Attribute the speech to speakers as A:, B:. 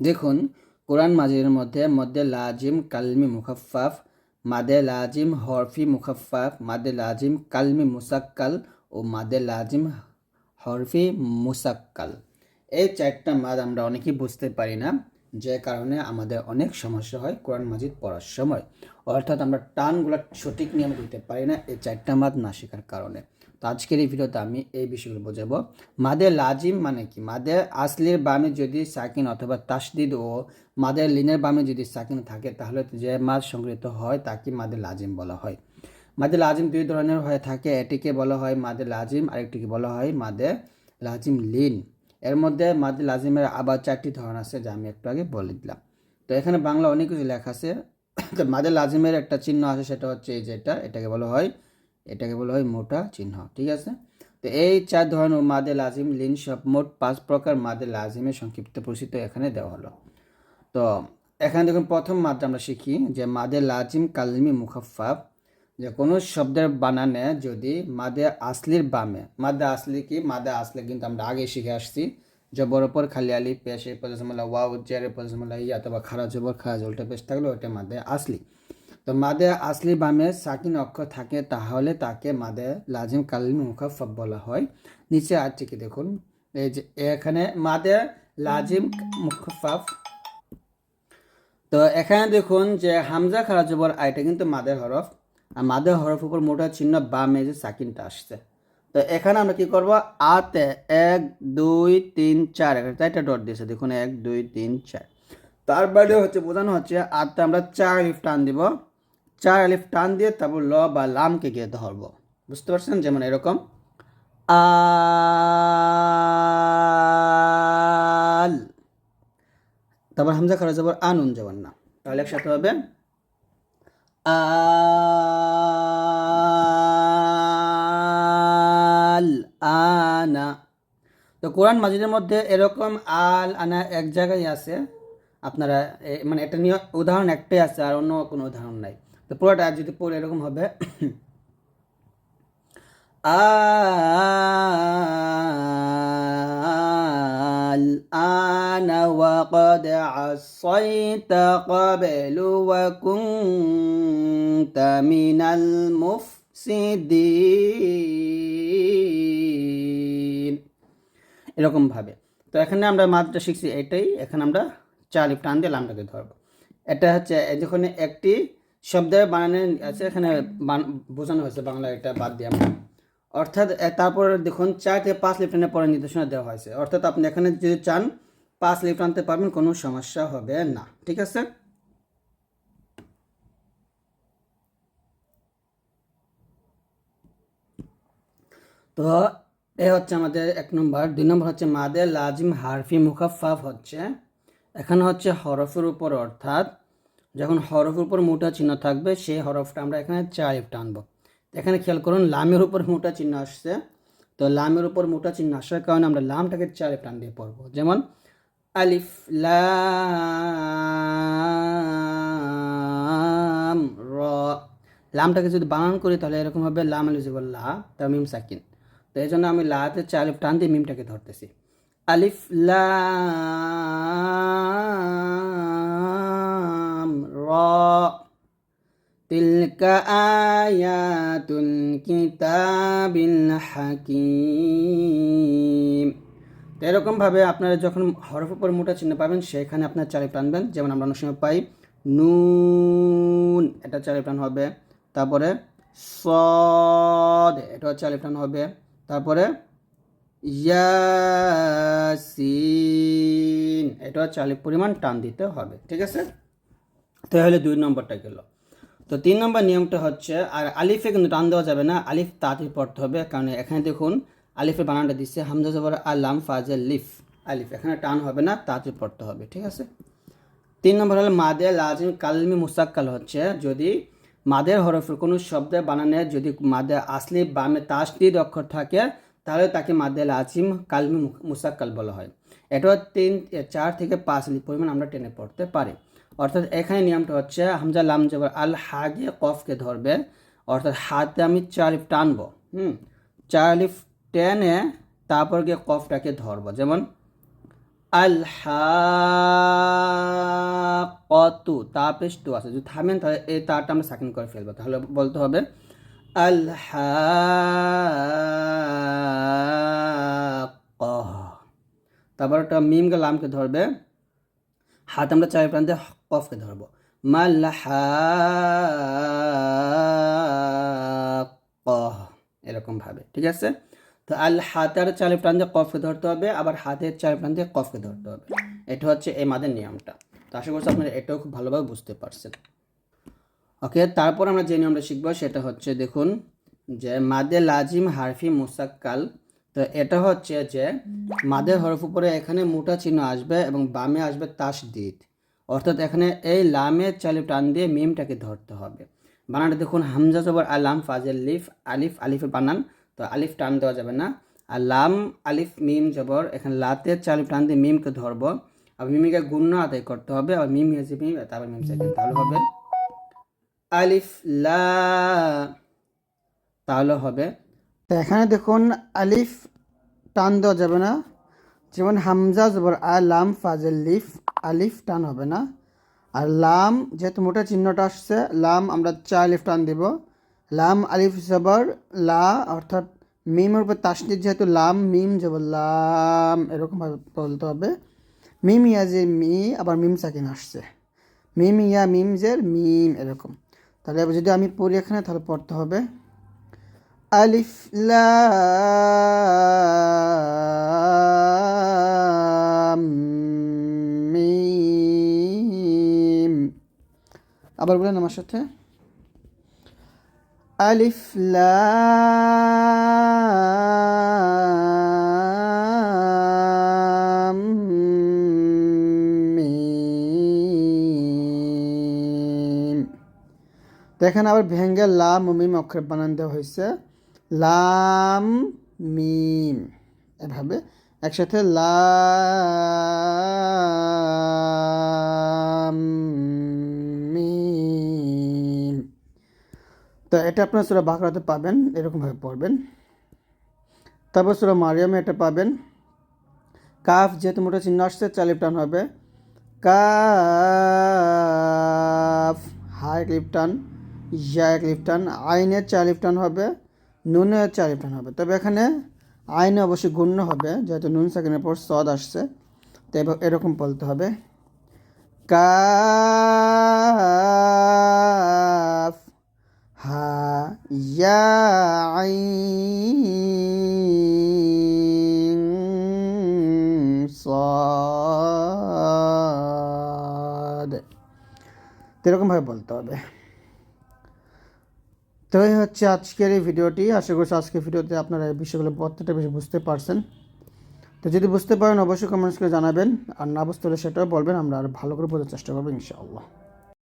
A: দেখুন, কোরআন মাজিদের মধ্যে মধ্যে লাজিম কালমি মুখাফাফ মাদে লাজিম হরফি মুখাফাফ মাদে লাজিম কালমি মুসাক্কাল ও মাদে লাজিম হরফি মুসাক্কাল। এই চারটা মাদ আমরা অনেকেই বুঝতে পারি না, যে কারণে আমাদের অনেক সমস্যা হয় কোরআন মাজিদ পড়ার সময়। অর্থাৎ আমরা টানগুলো সঠিক নিয়ম করতে পারি না এই চারটা মাদ না শেখার কারণে। তো আজকের এই ভিডিওতে আমি এই বিষয়গুলো বোঝাবো। মাদে লাজিম মানে কি? মাদে আসলির বামে যদি সাকিন অথবা তাসদিদ ও মাদের লিনের বামে যদি সাকিন থাকে, তাহলে যে মাদ সংগৃহীত হয়, তাকে মাদে লাজিম বলা হয়। মাদে লাজিম দুই ধরনের হয়ে থাকে। এটিকে বলা হয় মাদে লাজিম, আরেকটিকে বলা হয় মাদে লাজিম লিন। এর মধ্যে মাদে লাজিমের আবার চারটি ধরন আছে, যা আমি একটু আগে বলে দিলাম। তো এখানে বাংলা অনেক কিছু লেখা আছে। তো মাদে লাজিমের একটা চিহ্ন আছে, সেটা হচ্ছে এই যেটা এটাকে বলা হয় এটাকে বলা হয় মোটা চিহ্ন, ঠিক আছে? তো এই চার ধরনের মাদে লাজিম, লিন সব মোট পাঁচ প্রকার মাদে লাজিমের সংক্ষিপ্ত পরিচিত এখানে দেওয়া হলো। তো এখানে দেখুন, প্রথম মাদে আমরা শিখি যে মাদে লাজিম কালমি মুখাফাফ, যে কোনো শব্দের বানানে যদি মাদে আসলির বামে, মাদে আসলি কি? মাদে আসলে কিন্তু আমরা আগে শিখে আসছি জবর ওপর খালি আলি পেশ এর পজিশনলা ওয়াও জের পজিশনলা ইয়া অথবা খারা, জবর, খারা, জলটা পেশ থাকলে ওটা মাদে আসলি। তো মাদে আসলি বামে সাকিন অক্ষর থাকে, তাহলে তাকে মাদে লাজিম কালমি মুখাফাফ বলা হয়। নিচে আরটিকে দেখুন, এই যে এখানে মাদে লাজিম মুখাফাফ। তো এখানে দেখুন যে হামজা খারা জবর আইটা কিন্তু মাদের হরফ, আর মাদের হরফ উপর মোটা চিহ্ন বামে যে সাকিনটা আসছে। তো এখানে আমরা কি করব, আতে এক, দুই, তিন, চার, এখানে চারটা ডট দিয়েছে, দেখুন এক, দুই, তিন, চার। তার বাইরে হচ্ছে বোঝানো হচ্ছে আতে আমরা চার আলিফ টান দিব। চার আলিফ টান দিয়ে তারপর ল বা লামকে গিয়ে ধরবো। বুঝতে পারছেন? যেমন এরকম। আল। তারপর হামজা খারা যাবার আনুন যাবার না। তাহলে একসাথে হবে আল। আনা। তো কোরআন মাজিদের মধ্যে এরকম আল, আনা এক জায়গায় আছে। আপনারা মানে এটা নিয়ে উদাহরণ একটাই আছে, আর অন্য কোনো উদাহরণ নাই। তো পুরোটা যদি পড়ে এরকম হবে الآن وقد عصيت قبل وكنت من المفسدين এরকম ভাবে তো এখানে আমরা মাত্রা শিখছি এটাই এখানে আমরা চালিপ টান দিয়ে লামটাকে ধরবো এটা হচ্ছে যখন একটি শব্দের বানানো আছে, এখানে বোঝানো হয়েছে বাংলা এটা বাদ দিয়ে আমরা। অর্থাৎ তারপর দেখুন চার থেকে পাঁচ লিফটানের পরে নির্দেশনা দেওয়া হয়েছে। অর্থাৎ, আপনি এখানে যদি চান, পাঁচ লিফট আনতে পারবেন, কোনো সমস্যা হবে না। ঠিক আছে? তো, এ হচ্ছে আমাদের এক নম্বর। দুই নম্বর হচ্ছে মাদে লাজিম হারফি মুখাফাফ হচ্ছে। এখানে হচ্ছে হরফের উপর, অর্থাৎ যখন হরফের উপর মোটা চিহ্ন থাকবে, সেই হরফটা আমরা এখানে চার লিফট আনব এখানে খেয়াল করুন, লামের উপর মোটা চিহ্ন আসছে। তো লামের উপর মোটা চিহ্ন আসার কারণে আমরা লামটাকে চারে টান দিয়ে পড়ব। যেমন, আলিফ, লাম, র। লামটাকে যদি বানান করি, তাহলে এরকম হবে লাম আলিফ জবর লা, তা মিম সাকিন। তো এই জন্য আমি লাতে চার আলিফ টান দিয়ে মিমটাকে ধরতেছি। আলিফ লাম র تلك آيات الكتاب الحكيم তো এরকমভাবে আপনারা যখন হরফ উপর মোটা চিহ্ন পাবেন সেখানে আপনার চারি টানবেন যেমন আমরা অনেক সময় পাই নুন এটা চারি টান হবে তারপরে সদ এটাও চারি টান হবে তারপরে ইয়াসিন এটাও চালি পরিমাণ টান দিতে হবে ঠিক আছে তাহলে দুই নম্বরটা গেল। তো তিন নম্বর নিয়মটা হচ্ছে, আর আলিফে কিন্তু টান দেওয়া যাবে না, আলিফ তাড়াতাড়ি পড়তে হবে, কারণ এখানে দেখুন আলিফের বানানটা দিচ্ছে হামজা জবর আলাম ফাজেল লিফ, আলিফ, এখানে টান হবে না তাড়াতাড়ি পড়তে হবে, ঠিক আছে? তিন নম্বর হলো মাদে লাজিম কালমি মুসাক্কাল হচ্ছে, যদি মাদের হরফের কোনো শব্দে বানানে যদি মাদে আসলি বামে তাসদিদ অক্ষর থাকে, তাহলে তাকে মাদে লাজিম কালমি মুসাক্কাল বলা হয়। এটা তিন, চার থেকে পাঁচ পরিমাণ আমরা টেনে পড়তে পারি। অর্থাৎ এখানে নিয়মটা হচ্ছে, হামজা লাম জবর আল হাগে কফকে ধরবে, অর্থাৎ হাতে আমি চার লিফ টানবো, হুম? চার লিফ টেনে তারপর গিয়ে কফটাকে ধরবো, যেমন, আল হা তু পেশ তু আছে, যদি থামেন তাহলে এই তাটা আমরা সাকিন করে ফেলব, তাহলে বলতে হবে, আল তারপর একটা মিমকে লামকে ধরবে হাত আমরা চারি প্রান্তে কফকে ধরবো এরকম ভাবে, ঠিক আছে? তো আল হাতের চারি প্রান্তে কফকে ধরতে হবে, আবার হাতের চারি প্রান্তে কফকে ধরতে হবে। এটা হচ্ছে এই মাদের নিয়মটা। তো আশা করছি আপনারা এটাও খুব ভালোভাবে বুঝতে পারছেন। ওকে, তারপর আমরা যে নিয়মটা শিখব সেটা হচ্ছে, দেখুন, যে মাদে লাজিম হারফি মুসাক্কাল তো এটা হচ্ছে যে মাদের হরফ উপরে এখানে মোটা চিহ্ন আসবে এবং বামে আসবে তাসদিদ। অর্থাৎ এখানে এই লামের চালিপ টান দিয়ে মিমটাকে ধরতে হবে। বানানটা দেখুন হামজা জবর আলাম ফাজেল লিফ আলিফ আলিফের বানান। তো আলিফ টান দেওয়া যাবে না। আর লাম আলিফ মিম জবর এখানে লাতের চালিপ টান দিয়ে মিমকে ধরবো। আর মিমিকে গুণ্য আদায় করতে হবে আর মিম হেসে মিম তারপর মিম সেকেন্ড তাহলে হবে আলিফ লা তাহলে হবে তো এখানে দেখুন আলিফ, টান দেওয়া যাবে না। যেমন হামজা জবর আ, লাম, ফাজেল, লিফ, আলিফ, টান হবে না। আর লাম, যেহেতু মোটা চিহ্নটা আসছে, লাম আমরা চা, আলিফ, টান দিব। লাম, আলিফ, জবর, লা, অর্থাৎ মিমের উপর তাসনিদ, যেহেতু লাম, মিম, জবর, লাম, এরকমভাবে বলতে হবে। মিম, ইয়া, যে, মি, আবার মিম, সাকিন আসছে। মিম, ইয়া, মিম, জের, মিম, এরকম। তাহলে যদি আমি পড়ি এখানে, তাহলে পড়তে হবে। আলিফ মিম। আবার বলেন আমার সাথে। আলিফ এখানে আবার ভেঙ্গে ও মিম অক্ষর বানান দেওয়া হয়েছে। লাম, মিম। এভাবে একসাথে মিম। তো এটা আপনার সুরা বাঁকড়াতে পাবেন, এরকমভাবে পড়বেন। তারপর সুরা মারিয়ামে এটা পাবেন। কাফ, যেহেতু মোটা চিহ্ন আসছে চালিপ টান হবে। কাফ, হাই ক্লিপ টান, ইয়া ক্লিপ টান আইনের চালিপ টান হবে। নুনের চালিপ টান হবে। তবে এখানে আইনে অবশ্যই গুণ্য হবে, যেহেতু নুন সেকেন্ডের পর সদ আসছে। তো এরকম বলতে হবে। কাফ হা, ইয়া সাদ। এরকমভাবে বলতে হবে। তো এই হচ্ছে আজকের এই ভিডিওটি। আশা করছি আজকের ভিডিওতে আপনারা এই বিষয়গুলো প্রত্যেকটা বেশি বুঝতে পারছেন। তো যদি বুঝতে পারেন, অবশ্যই কমেন্টস করে জানাবেন। আর না বুঝতে হলে সেটাও বলবেন। আমরা আর ভালো করে বোঝার চেষ্টা করব, ইনশাআল্লাহ।